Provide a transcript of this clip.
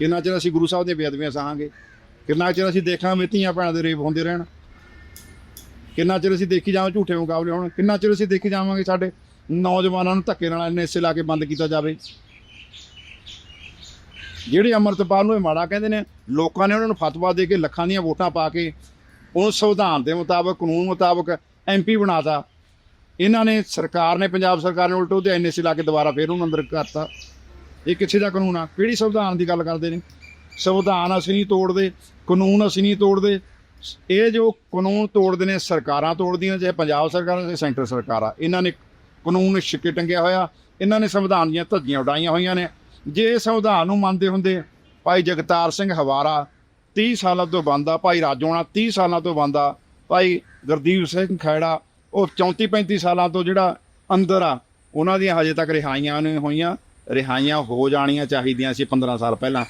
ਕਿੰਨਾ ਚਿਰ ਅਸੀਂ ਗੁਰੂ ਸਾਹਿਬ ਦੀਆਂ ਬੇਅਦਬੀਆਂ ਸਹਾਂਗੇ? ਕਿੰਨਾ ਚਿਰ ਅਸੀਂ ਦੇਖਾਂ ਮਿੱਤੀਆਂ ਭੈਣਾਂ ਦੇ ਰੇਪ ਹੁੰਦੇ ਰਹਿਣ? ਕਿੰਨਾ ਚਿਰ ਅਸੀਂ ਦੇਖੀ ਜਾਵਾਂ ਝੂਠੇ ਮੁਕਾਬਲੇ ਹੋਣ? ਕਿੰਨਾ ਚਿਰ ਅਸੀਂ ਦੇਖੀ ਜਾਵਾਂਗੇ ਸਾਡੇ ਨੌਜਵਾਨਾਂ ਨੂੰ ਧੱਕੇ ਨਾਲ ਐਨਐਸਏ ਲਾ ਕੇ ਬੰਦ ਕੀਤਾ ਜਾਵੇ? ਜਿਹੜੇ ਅਮਰਤਪਾਲ ਨੂੰ ਇਹ ਮਾੜਾ ਕਹਿੰਦੇ ਨੇ, ਲੋਕਾਂ ਨੇ ਉਹਨਾਂ ਨੂੰ ਫਤਵਾ ਦੇ ਕੇ ਲੱਖਾਂ ਦੀਆਂ ਵੋਟਾਂ ਪਾ ਕੇ ਉਹ ਸੰਵਿਧਾਨ ਦੇ ਮੁਤਾਬਕ, ਕਾਨੂੰਨ ਮੁਤਾਬਕ ਐਮਪੀ ਬਣਾਤਾ। ਇਹਨਾਂ ਨੇ ਸਰਕਾਰ ਨੇ, ਪੰਜਾਬ ਸਰਕਾਰ ਨੇ ਉਲਟੋ ਤੇ ਐਨਐਸਏ ਲਾ ਕੇ ਦੁਬਾਰਾ ਫੇਰ ਉਹਨੂੰ ਅੰਦਰ ਕਰਤਾ। ਇਹ ਕਿੱਥੇ ਦਾ ਕਾਨੂੰਨ ਆ? ਕਿਹੜੀ ਸੰਵਿਧਾਨ ਦੀ ਗੱਲ ਕਰਦੇ ਨੇ? ਸੰਵਿਧਾਨ ਅਸੀਂ ਨਹੀਂ ਤੋੜਦੇ, ਕਾਨੂੰਨ ਅਸੀਂ ਨਹੀਂ ਤੋੜਦੇ। ਇਹ ਜੋ ਕਾਨੂੰਨ ਤੋੜਦੇ ਨੇ, ਸਰਕਾਰਾਂ ਤੋੜਦੀਆਂ, ਚਾਹੇ ਪੰਜਾਬ ਸਰਕਾਰ ਚਾਹੇ ਸੈਂਟਰ ਆ, ਇਹਨਾਂ ਨੇ ਕਾਨੂੰਨ ਛਿੱਕੇ ਟੰਗਿਆ ਹੋਇਆ, ਇਹਨਾਂ ਨੇ ਸੰਵਿਧਾਨ ਦੀਆਂ ਧੱਜੀਆਂ ਉਡਾਈਆਂ ਹੋਈਆਂ ਨੇ। ਜੇ ਸੰਵਿਧਾਨ ਨੂੰ ਮੰਨਦੇ ਹੁੰਦੇ, ਭਾਈ ਜਗਤਾਰ ਸਿੰਘ ਹਵਾਰਾ 30 ਸਾਲਾਂ ਤੋਂ ਬੰਦਾ ਭਾਈ ਰਾਜੋਣਾ 30 ਸਾਲਾਂ ਤੋਂ ਬੰਦਾ ਭਾਈ ਗੁਰਦੀਪ ਸਿੰਘ ਖੈੜਾ ਉਹ 34 35 ਸਾਲਾਂ ਤੋਂ ਜਿਹੜਾ ਅੰਦਰ ਆ, ਉਹਨਾਂ ਦੀਆਂ ਹਜੇ ਤੱਕ ਰਿਹਾਈਆਂ ਨਹੀਂ ਹੋਈਆਂ। ਰਿਹਾਈਆਂ ਹੋ ਜਾਣੀਆਂ ਚਾਹੀਦੀਆਂ ਸੀ 15 ਸਾਲ ਪਹਿਲਾਂ।